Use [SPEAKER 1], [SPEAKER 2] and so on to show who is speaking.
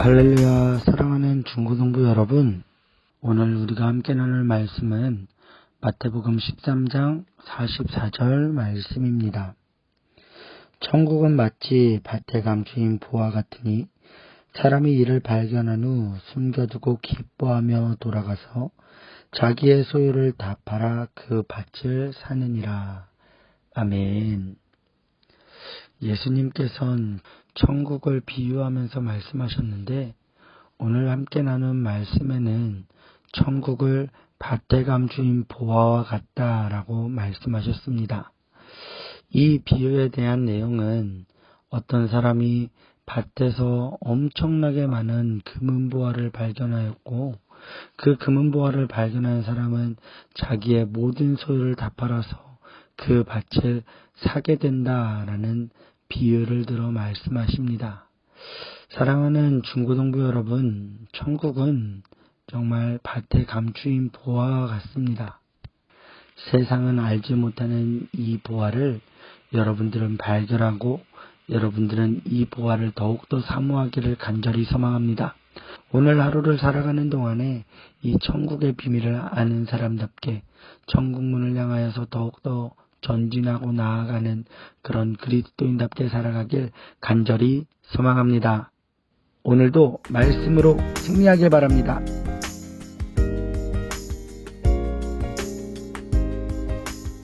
[SPEAKER 1] 할렐루야 사랑하는 중고등부 여러분 오늘 우리가 함께 나눌 말씀은 마태복음 13장 44절 말씀입니다. 천국은 마치 밭에 감추인 보화 같으니 사람이 이를 발견한 후 숨겨두고 기뻐하며 돌아가서 자기의 소유를 다 팔아 그 밭을 사느니라. 아멘. 예수님께서는 천국을 비유하면서 말씀하셨는데 오늘 함께 나눈 말씀에는 천국을 밭에 감추인 보화와 같다라고 말씀하셨습니다. 이 비유에 대한 내용은 어떤 사람이 밭에서 엄청나게 많은 금은보화를 발견하였고 그 금은보화를 발견한 사람은 자기의 모든 소유를 다 팔아서 그 밭을 사게 된다라는 비유를 들어 말씀하십니다. 사랑하는 중고등부 여러분, 천국은 정말 밭에 감추인 보화와 같습니다. 세상은 알지 못하는 이 보화를 여러분들은 발견하고 여러분들은 이 보화를 더욱더 사모하기를 간절히 소망합니다. 오늘 하루를 살아가는 동안에 이 천국의 비밀을 아는 사람답게 천국문을 향하여서 더욱더 전진하고 나아가는 그런 그리스도인답게 살아가길 간절히 소망합니다. 오늘도 말씀으로 승리하길 바랍니다.